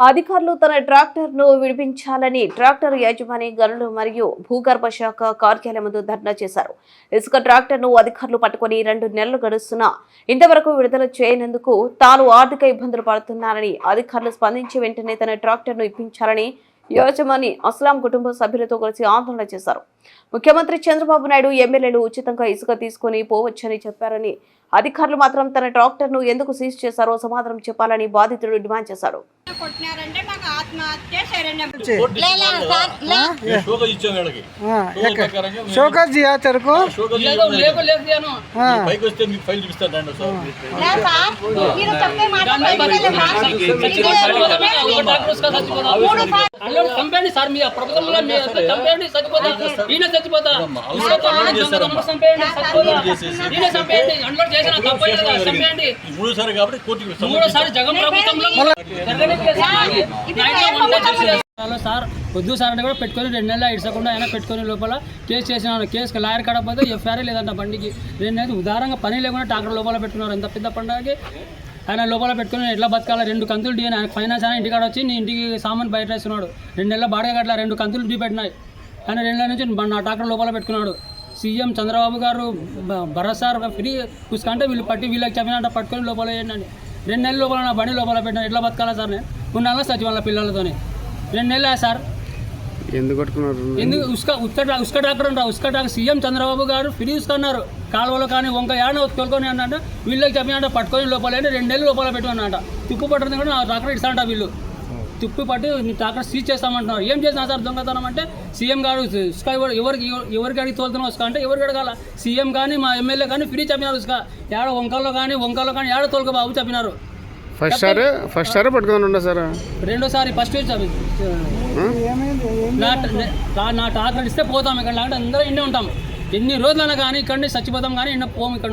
అధికారులు తన ట్రాక్టర్ను విడిపించాలని ట్రాక్టర్ యాజమాని గనులు మరియు భూగర్భ శాఖ కార్యాలయం ముందు ధర్నా చేశారు. ఇసుక ట్రాక్టర్ను అధికారులు పట్టుకుని రెండు నెలలు గడుస్తున్నా ఇంతవరకు విడుదల చేయనందుకు తాను ఆర్థిక ఇబ్బందులు పడుతున్నానని అధికారులు స్పందించి వెంటనే తన ట్రాక్టర్ను ఇప్పించాలని యాజమాని అస్లాం కుటుంబ సభ్యులతో కలిసి ఆందోళన చేశారు. ముఖ్యమంత్రి చంద్రబాబు నాయుడు ఎమ్మెల్యేలు ఉచితంగా ఇసుక తీసుకుని పోవచ్చని చెప్పారని అధికారులు మాత్రం తన ట్రాక్టర్ను ఎందుకు సీజ్ చేశారో సమాధానం చెప్పాలని బాధితుడు డిమాండ్ చేశారు. చంపేయండి సార్ మీ చంపేయండి చచ్చిపోతా. ఈయన చచ్చిపోతా. చంపేయండి చేసిన తప్పు కదా, మూడోసారి కాబట్టి కోర్టుకి మూడోసారి జగన్ ప్రభుత్వంలో సార్ వద్దు సార్ అంటే కూడా పెట్టుకొని రెండు నెలలు ఇడసకుండా ఆయన పెట్టుకొని లోపల కేసు చేసిన కేసు లాయర్ కడకపోతే ఎఫ్ఐఆర్ లేదంట బండికి. రెండు నెలలు ఉదారంగా పని లేకుండా ట్రాక్టర్ లోపల పెట్టుకున్నారు ఎంత పెద్ద పండుగకి? ఆయన లోపల పెట్టుకుని ఎట్లా బతకాలి? రెండు కంతులు డీ ఆయన ఫైనాన్స్ ఆయన ఇంటికాడ వచ్చి నీ ఇంటికి సామాన్ బయట వేస్తున్నాడు రెండు నెలల బాడగా కట్ల రెండు కంతులు డీ పెట్టినాయి. ఆయన రెండు నెలల నుంచి నా ట్రాక్టర్ లోపల పెట్టుకున్నాడు. సీఎం చంద్రబాబు గారు సార్ ఫ్రీ చూసుకుంటే వీళ్ళు పట్టి వీళ్ళకి చెప్పినట్టు పట్టుకొని లోపల వేయండి రెండు నెలల లోపల నా బండి లోపల పెట్టిన ఎట్లా బతకాలా సార్ నేను? ఉండాలా సచి వాళ్ళ పిల్లలతోని? రెండు నెలలే సార్? ఎందుకు ఎందుకు ఉస్క ఉస్క ఉస్క డాక్టర్ అంటారు ఉస్క డాక్టర్ సీఎం చంద్రబాబు గారు ఫ్రీ ఉస్కన్నారు కాలువలో కానీ వంక యాడ తోలుకొని అన్నట్టు వీళ్ళకి చెప్పినట్ట పట్టుకొని లోపల ఏంటి రెండు నెలలు లోపల పెట్టుకున్నట తుప్పు పట్టడం కూడా నా ట్రాక్టర్ ఇస్తానంట వీళ్ళు. తుప్పు పట్టి నీ ట్రాక్టర్ సీజ్ చేస్తామంటున్నారు. ఏం చేసినా సార్ దొంగతనం అంటే సీఎం గారు ఎవరు ఎవరికి ఎవరికి అడిగి తోలుతున్నాం ఉస్క అంటే ఎవరికి అడగాల? సీఎం కానీ మా ఎమ్మెల్యే కానీ ఫ్రీ చెప్పినారు ఉస్క ఏడ వంకల్లో కానీ వంకల్లో కానీ ఏడ తోలుక బాబు చెప్పినారు. ఫస్ట్ సార్ ఫస్ట్ సార్ పట్టుకొని ఉండే సార్? రెండోసారి ఫస్ట్ నా ట్రాక్టర్ ఇస్తే పోతాం. ఇక్కడ లేకపోతే అందరూ ఇండే ఉంటాం. ఎన్ని రోజులైనా కానీ ఇక్కడ నుంచి చచ్చిపోతాం కానీ ఇండ పోము ఇక్కడ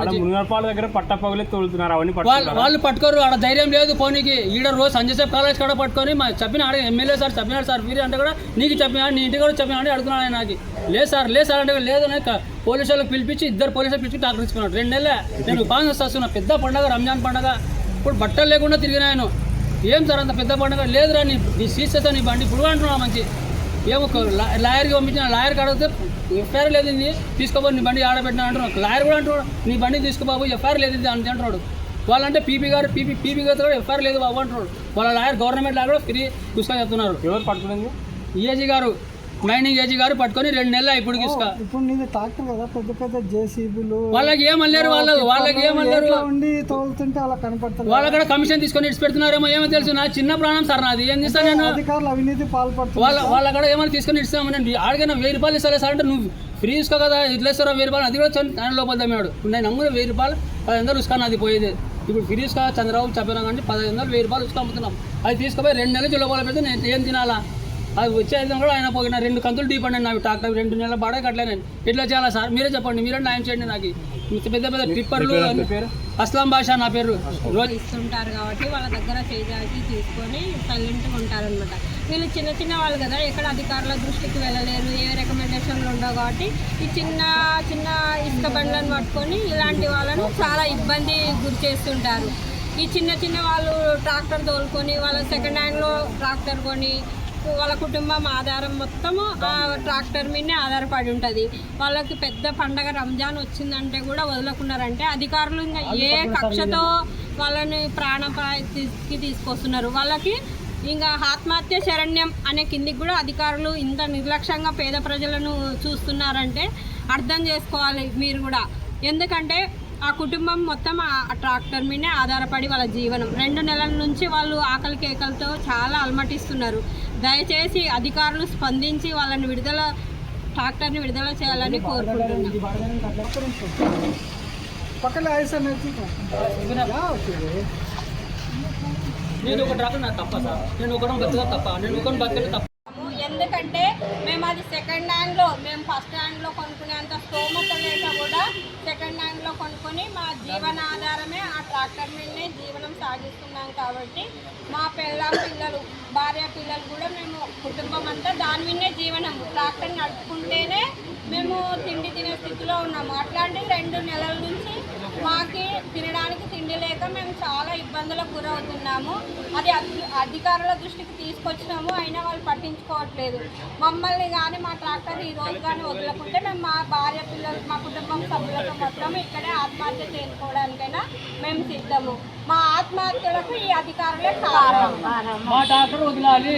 దగ్గర పట్ట పగలే తోలుతున్నారు అవన్నీ వాళ్ళు వాళ్ళు పట్టుకోరు ఆడ ధైర్యం లేదు పోనీకి. ఈడ రోజు సంజయ్ సేపు కాలేజ్ కాడ పట్టుకొని మా చెప్పిన ఆడ ఎమ్మెల్యే సార్ చెప్పినాడు సార్ ఫీరి అంటే కూడా నీకు చెప్పినా నీ ఇంటికి కూడా చెప్పినా అని అడుగుతున్నాడు ఆయన నాకు. లేదు సార్ లేదు సార్ అంటే లేదు పోలీసు వాళ్ళకి పిలిపించి ఇద్దరు పోలీసులు పిలిచి ట్రాక్టర్ ఇచ్చుకున్నాడు రెండు నెలలే. నేను ఉపాధి వస్తున్నా పెద్ద పండగ రంజాన్ పండగ. ఇప్పుడు బట్టలు లేకుండా తిరిగిన ఆయన. ఏం సార్ అంత పెద్ద పండగ? లేదురా నీ నీ చేస్తా నీ బండి ఇప్పుడు అంటున్నావు మంచి. ఏమో ఒక లాయర్కి పంపించిన లాయర్కి అడిగితే ఎఫ్ఐఆర్ లేదు తీసుకోబో నీ బండి ఆడబెట్టినా అంటున్నాడు. లాయర్ కూడా అంటున్నాడు నీ బండి తీసుకోబాబు ఎఫ్ఐఆర్ లేదు అని అంటున్నాడు. వాళ్ళంటే పీపీ గారు పీపీ పీపీ గారు కూడా ఎఫ్ఐఆర్ లేదు బాబు అంటున్నాడు. వాళ్ళ లాయర్ గవర్నమెంట్ లాయర్ కూడా ఫ్రీ చూసుకొని చెప్తున్నారు. ఎవరు పట్టుకునేది? ఏజీ గారు మైనింగ్ ఏజీ గారు పట్టుకొని రెండు నెలలు ఇప్పుడు ఇప్పుడు ట్రాక్టర్ కదా పెద్ద పెద్ద జేసీబీలు. వాళ్ళకి ఏమన్నారు వాళ్ళకి వాళ్ళకి ఏమన్నారు ఉండి తోలుతుంటే అలా కనపడుతుంది వాళ్ళ కూడా కమిషన్ తీసుకొని ఇచ్చి పెడుతున్నారేమో ఏమో తెలుసు. నా చిన్న ప్రాణం సార్ నాది. ఏం చేస్తాను నేను? అధికారులు అవినీతి పాల్పడుతుంది వాళ్ళ వాళ్ళ కూడా ఏమైనా తీసుకొని ఇస్తామని ఆడికైనా వెయ్యి రూపాయలు ఇస్తా సార్ అంటే నువ్వు ఫ్రీ ఇసుకో కదా ఇట్లా ఇస్తారా వెయ్యి రూపాయలు. అది కూడా ఆయన లోపల దమ్మాడు నేను నమ్మున వెయ్యి రూపాయలు పది వందలు ఇసుకాను అది పోయేది. ఇప్పుడు ఫ్రీ ఇసుక చంద్రబాబు చెప్పినా కానీ పది వందలు వెయ్యి రూపాయలు ఇసుక అమ్ముతున్నాం. అది తీసుకుపోయి రెండు నెలల లోపల పెడితే నేను ఏం తినాలా? అది వచ్చేది కూడా ఆయన పోయిన రెండు కంతులు డీపండి నాకు ట్రాక్టర్ రెండు నెలల బాడే కట్టలే నేను. ఎట్లా చేయాలా సార్? మీరే చెప్పండి మీరే న్యాయం చేయండి నాకు. ఇంత పెద్ద పెద్ద ట్రిప్పర్లు అస్లాం భాష నా పేరు. రోజు ఇస్తుంటారు కాబట్టి వాళ్ళ దగ్గర చేజాకి తీసుకొని సైలెంట్గా ఉంటారనమాట వీళ్ళు చిన్న చిన్న వాళ్ళు కదా ఎక్కడ అధికారుల దృష్టికి వెళ్ళలేరు ఏ రికమెండేషన్లు ఉండవు కాబట్టి ఈ చిన్న చిన్న ఇసుక బండ్లను పట్టుకొని ఇలాంటి వాళ్ళను చాలా ఇబ్బంది గురి చేస్తుంటారు. ఈ చిన్న చిన్న వాళ్ళు ట్రాక్టర్ తోలుకొని వాళ్ళ సెకండ్ హ్యాండ్లో ట్రాక్టర్ కొని వాళ్ళ కుటుంబం ఆధారం మొత్తము ఆ ట్రాక్టర్ మీదనే ఆధారపడి ఉంటుంది. వాళ్ళకి పెద్ద పండగ రంజాన్ వచ్చిందంటే కూడా వదలకున్నారంటే అధికారులు ఇంకా ఏ కక్షతో వాళ్ళని ప్రాణపాయకి తీసుకొస్తున్నారు. వాళ్ళకి ఇంకా ఆత్మహత్య శరణ్యం అనే కిందికి కూడా అధికారులు ఇంత నిర్లక్ష్యంగా పేద ప్రజలను చూస్తున్నారంటే అర్థం చేసుకోవాలి మీరు కూడా. ఎందుకంటే ఆ కుటుంబం మొత్తం ఆ ట్రాక్టర్ మీదనే ఆధారపడి వాళ్ళ జీవనం. రెండు నెలల నుంచి వాళ్ళు ఆకలి కేకలతో చాలా అలమటిస్తున్నారు. దయచేసి అధికారులు స్పందించి వాళ్ళని విడుదల ట్రాక్టర్ని విడుదల చేయాలని కోరుకుంటున్నాను పక్కన ఐసా నేను ఒక ట్రాక్టర్ నాకు తప్ప సార్. నేను ఒకటి బతుగా తప్ప. నేను ఒకటి బతకడం తప్ప. ఎందుకంటే మేము అది సెకండ్ హ్యాండ్లో మేము ఫస్ట్ హ్యాండ్లో కొనుక్కునేంత స్తోమత హ్యాండ్లో కొనుక్కొని మా జీవనాధారమే ఆ ట్రాక్టర్ మీదనే జీవనం సాగిస్తున్నాం కాబట్టి మా పిల్ల పిల్లలు భార్య పిల్లలు కూడా మేము కుటుంబం అంతా దాని మీదనే జీవనం. ట్రాక్టర్ నడుపుకుంటేనే మేము తిండి తినే స్థితిలో ఉన్నాము. అట్లాంటి రెండు నెలల నుంచి మాకి తినడానికి తిండి లేక మేము చాలా ఇబ్బందులకు గురవుతున్నాము. అది అధి- అధికారుల దృష్టికి తీసుకొచ్చినాము. అయినా వాళ్ళు పట్టించుకోవట్లేదు. మమ్మల్ని కానీ మా ట్రాక్టర్ ఈ రోజు కానీ వదలకుంటే మేము మా భార్య పిల్లలు మా సభ్యులతో మొత్తం ఇక్కడే ఆత్మహత్య చేసుకోవడానికైనా మేము సిద్ధము. మా ఆత్మహత్యలకు ఈ అధికారులే కారణం. మా డాక్టర్ వదిలాలి.